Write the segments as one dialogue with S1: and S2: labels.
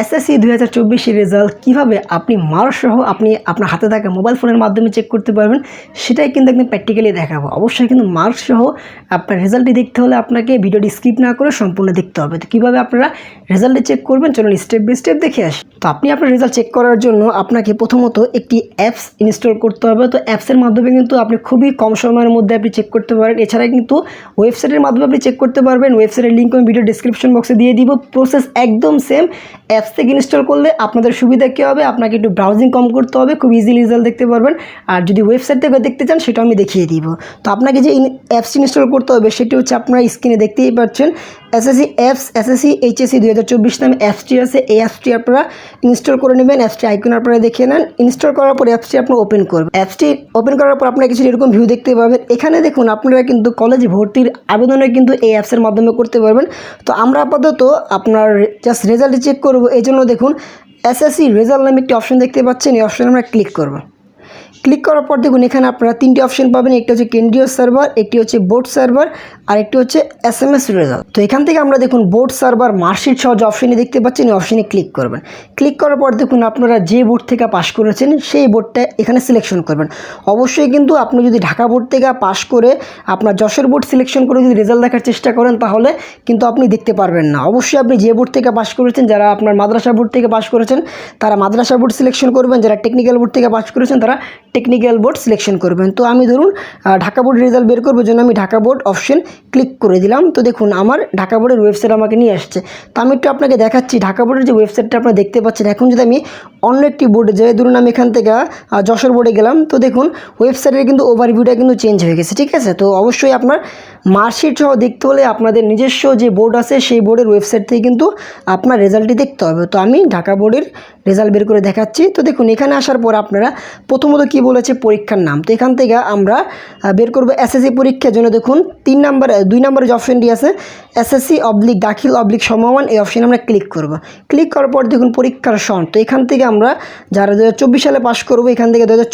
S1: SSC দুই হাজার চব্বিশের রেজাল্ট কীভাবে আপনি মার্কসহ আপনি আপনার হাতে থাকা মোবাইল ফোনের মাধ্যমে চেক করতে পারবেন, সেটাই কিন্তু একদম প্র্যাকটিক্যালি দেখাবো। অবশ্যই কিন্তু সহ আপনার রেজাল্টটি দেখতে হলে আপনাকে ভিডিওটি স্কিপ না করে সম্পূর্ণ দেখতে হবে। তো কীভাবে আপনারা রেজাল্টটি চেক করবেন, চলুন স্টেপ বাই স্টেপ দেখে আসি। তো আপনি আপনার রেজাল্ট চেক করার জন্য আপনাকে প্রথমত একটি অ্যাপস ইনস্টল করতে হবে। তো অ্যাপসের মাধ্যমে কিন্তু আপনি খুবই কম সময়ের মধ্যে আপনি চেক করতে পারেন। এছাড়া কিন্তু ওয়েবসাইটের মাধ্যমে আপনি চেক করতে পারবেন। ওয়েবসাইটের লিঙ্ক আমি ভিডিও ডিসক্রিপশন বক্সে দিয়ে দিব। প্রসেস একদম সেম অ্যাপস থেকে ইনস্টল করলে আপনাদের সুবিধা কী হবে? আপনাকে একটু ব্রাউজিং কম করতে হবে, খুব ইজিলি রেজাল্ট দেখতে পারবেন। আর যদি ওয়েবসাইট থেকে দেখতে চান সেটা আমি দেখিয়ে দিব। তো আপনাকে যে অ্যাপস ইনস্টল করতে হবে, সেটি হচ্ছে আপনারা স্ক্রিনে দেখতেই পাচ্ছেন। এসএসসি অ্যাপস এসএসসি এইচএসসি দুই হাজার চব্বিশ নামে অ্যাপসটি আছে। এই অ্যাপসটি আপনারা ইনস্টল করে নেবেন অ্যাপসটি আইকন আপনারা দেখে নেন। ইনস্টল করার পর অ্যাপসটি আপনারা ওপেন করবেন। অ্যাপসটি ওপেন করার পর আপনারা কিছু এরকম ভিউ দেখতে পাবেন। এখানে দেখুন, আপনারা কিন্তু কলেজ ভর্তির আবেদনে কিন্তু এই অ্যাপসের মাধ্যমে করতে পারবেন। তো আমরা আপাতত আপনার জাস্ট রেজাল্ট চেক করব। এই জন্য দেখুন এসএসসি রেজাল্ট নামে একটি অপশন দেখতে পাচ্ছেন, এই অপশনে আমরা ক্লিক করব। ক্লিক করার পর দেখুন, এখানে আপনারা তিনটি অপশন পাবেন। একটি হচ্ছে কেন্দ্রীয় সার্ভার একটি হচ্ছে বোর্ড সার্ভার আর একটি হচ্ছে এস এম এস রেজাল্ট তো এখান থেকে আমরা দেখুন বোর্ড সার্ভার মার্কশিট সহ যে অপশনে দেখতে পাচ্ছেন, এই অপশনে ক্লিক করবেন। ক্লিক করার পর দেখুন, আপনারা যে বোর্ড থেকে পাশ করেছেন, সেই বোর্ডটা এখানে সিলেকশন করবেন। অবশ্যই কিন্তু আপনি যদি ঢাকা বোর্ড থেকে পাশ করে আপনার যশোর বোর্ড সিলেকশন করে যদি রেজাল্ট দেখার চেষ্টা করেন, তাহলে কিন্তু আপনি দেখতে পারবেন না। অবশ্যই আপনি যে বোর্ড থেকে পাশ করেছেন, যারা আপনার মাদ্রাসা বোর্ড থেকে পাশ করেছেন, তারা মাদ্রাসা বোর্ড সিলেকশন করবেন, যারা টেকনিক্যাল বোর্ড থেকে পাশ করেছেন, তারা টেকনিক্যাল বোর্ড সিলেকশন করবেন। তো আমি ধরুন ঢাকা বোর্ডের রেজাল্ট বের করব জন্য আমি ঢাকা বোর্ড অপশন ক্লিক করে দিলাম। তো দেখুন, আমার ঢাকা বোর্ডের ওয়েবসাইট আমাকে নিয়ে আসছে। তো আমি একটু আপনাকে দেখাচ্ছি, ঢাকা বোর্ডের যে ওয়েবসাইটটা আপনারা দেখতে পাচ্ছেন। এখন যদি আমি অন্য একটি বোর্ডে যাই, ধরুন আমি এখান থেকে যশোর বোর্ডে গেলাম। তো দেখুন ওয়েবসাইটের কিন্তু ওভারভিউটা কিন্তু চেঞ্জ হয়ে গেছে, ঠিক আছে? তো অবশ্যই আপনার মার্কশিট সহ দেখতে হলে আপনাদের নিজস্ব যে বোর্ড আছে, সেই বোর্ডের ওয়েবসাইট থেকে কিন্তু আপনার রেজাল্টটি দেখতে হবে। তো আমি ঢাকা বোর্ডের রেজাল্ট বের করে দেখাচ্ছি। তো দেখুন, এখানে আসার পর আপনারা প্রথমত কি বলেছে পরীক্ষার নাম। তো এখান থেকে আমরা বের করব এসএসসি পরীক্ষার জন্য। দেখুন, তিন নাম্বার দুই নম্বরের যে অপশনটি আছে এসএসসি অবলিক দাখিল অবলিক সমমান, এই অপশনে আমরা ক্লিক করব। ক্লিক করার পর দেখুন পরীক্ষার সন। তো এখান থেকে আমরা যারা দু হাজার চব্বিশ সালে পাশ করব, এখান থেকে দু হাজার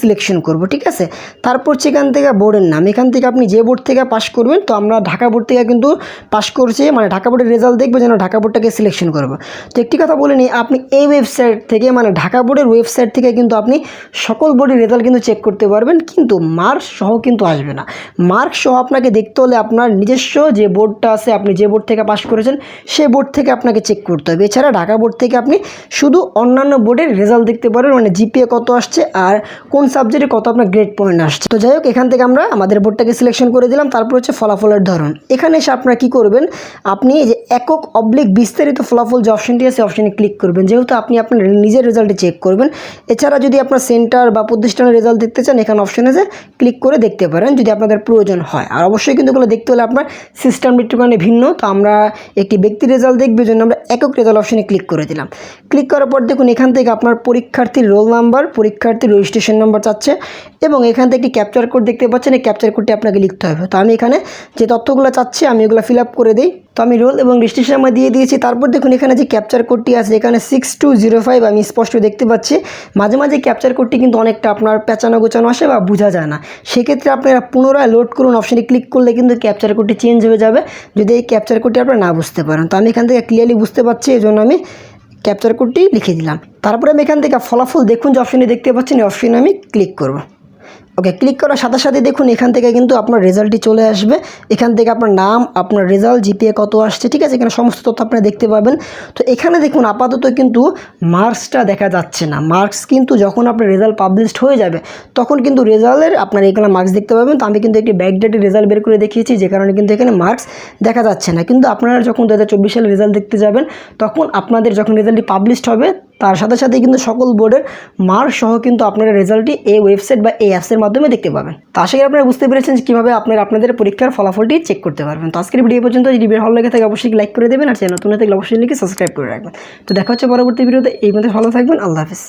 S1: সিলেকশন করব, ঠিক আছে? তারপর সেখান থেকে বোর্ডের নাম। এখান থেকে আপনি যে বোর্ড থেকে পাশ করবেন, তো আমরা ঢাকা বোর্ড থেকে কিন্তু পাশ করছি মানে ঢাকা বোর্ডের রেজাল্ট দেখব, যেন ঢাকা বোর্ডটাকে সিলেকশন করব। তো একটি কথা বলে নিই, আপনি এই ওয়েবসাইট থেকে মানে ঢাকা বোর্ডের ওয়েবসাইট থেকে কিন্তু আপনি সকল বোর্ডের রেজাল্ট কিন্তু চেক করতে পারবেন, কিন্তু মার্কস সহ কিন্তু আসবে না। মার্কস সহ আপনাকে দেখতে হলে আপনার নিজস্ব যে বোর্ডটা আছে, আপনি যে বোর্ড থেকে পাশ করেছেন সেই বোর্ড থেকে আপনাকে চেক করতে হবে। এছাড়া ঢাকা বোর্ড থেকে আপনি শুধু অন্যান্য বোর্ডের রেজাল্ট দেখতে পারবেন মানে জিপিএ কত আসছে আর কোন সাবজেক্টে কত আপনার গ্রেড পয়েন্ট আসছে। তো যাই হোক, এখান থেকে আমরা আমাদের বোর্ডটাকে সিলেকশন করে দিলাম, তারপর হচ্ছে ফলাফলের ধরন। এখানে এসে আপনারা কী করবেন, আপনি যে একক অবলিক বিস্তারিত ফলাফল যে অপশনটি আছে অপশনে ক্লিক করবেন। যেহেতু আপনি আপনার নিজের রেজাল্টে চেক করবেন, এছাড়া যদি আপনার সেন্টার বা প্রতিষ্ঠানের রেজাল্ট দেখতে চান, এখানে অপশনে যে ক্লিক করে দেখতে পারেন যদি আপনাদের প্রয়োজন হয়। আর অবশ্যই কিন্তু এগুলো দেখতে হলে আপনার সিস্টেম একটুখানি ভিন্ন। তো আমরা একটি ব্যক্তির রেজাল্ট দেখবে জন্য আমরা একক রেজাল্ট অপশনে ক্লিক করে দিলাম। ক্লিক করার পর দেখুন এখান থেকে আপনার পরীক্ষার্থীর রোল নাম্বার পরীক্ষার্থীর রেজিস্ট্রেশন নাম্বার চাচ্ছে এবং এখান থেকে একটি ক্যাপচার কোড দেখতে পাচ্ছেন। এই ক্যাপচার কোডটি আপনাকে লিখতে হবে। তো আমি এখানে যে তথ্যগুলো চাচ্ছি, আমি এগুলো ফিল আপ করে দিই। তো আমি রোল এবং রেজিস্ট্রেশন নাম্বার দিয়ে দিয়েছি। তারপর দেখুন এখানে যে ক্যাপচার কোডটি আছে, এখানে সিক্স টু জিরো ফাইভ আমি স্পষ্ট দেখতে পাচ্ছি। মাঝে মাঝে ক্যাপচার কোডটি কিন্তু অনেকটা আপনার পেঁচানো গোছানো আসে বা বোঝা যায় না। সেক্ষেত্রে আপনারা পুনরায় লোড করুন অপশানে ক্লিক করলে কিন্তু ক্যাপচার কোডটি চেঞ্জ হয়ে যাবে। যদি এই ক্যাপচার কোডটি আপনারা না বুঝতে পারেন। তো আমি এখান থেকে ক্লিয়ারলি বুঝতে পারছি এই জন্য আমি ক্যাপচার কোডটি লিখে দিলাম। তারপরে আমি এখান থেকে ফলাফল দেখুন যে অপশনে দেখতে পাচ্ছেন, এই অপশানে আমি ক্লিক করব। ওকে ক্লিক করার সাথে সাথে দেখুন এখান থেকে কিন্তু আপনার রেজাল্টটি চলে আসবে। এখান থেকে আপনার নাম, আপনার রেজাল্ট জিপিএ কত আসছে, ঠিক আছে? এখানে সমস্ত তথ্য আপনারা দেখতে পাবেন। তো এখানে দেখুন আপাতত কিন্তু মার্কসটা দেখা যাচ্ছে না। মার্কস কিন্তু যখন আপনার রেজাল্ট পাবলিশড হয়ে যাবে, তখন কিন্তু রেজাল্টের আপনার এখানে মার্কস দেখতে পাবেন। তো আমি কিন্তু একটি ব্যাকডেটের রেজাল্ট বের করে দেখিয়েছি, যে কারণে কিন্তু এখানে মার্কস দেখা যাচ্ছে না। কিন্তু আপনারা যখন দু হাজার চব্বিশ সালে রেজাল্ট দেখতে যাবেন, তখন আপনাদের যখন রেজাল্টটি পাবলিশড হবে তার সাথে সাথে কিন্তু সকল বোর্ডের মার্ক সহ কিন্তু আপনারা রেজাল্টটি এই ওয়েবসাইট বা এই অ্যাপসের মাধ্যমে দেখতে পাবেন। তো আশা করি আপনারা বুঝতে পেরেছেন কীভাবে আপনারা আপনাদের পরীক্ষার ফলাফলটি চেক করতে পারবেন। তো আজকের ভিডিও পর্যন্ত। যদি ভিডিও ভালো লেগে থাকে, অবশ্যই লাইক করে দেবেন আর চ্যানেল নতুন থাকলে অবশ্যই লিখে সাবস্ক্রাইব করে রাখবেন। তো দেখা হচ্ছে পরবর্তী ভিডিওতে এই মধ্যে ভালো থাকবেন। আল্লাহ হাফিজ।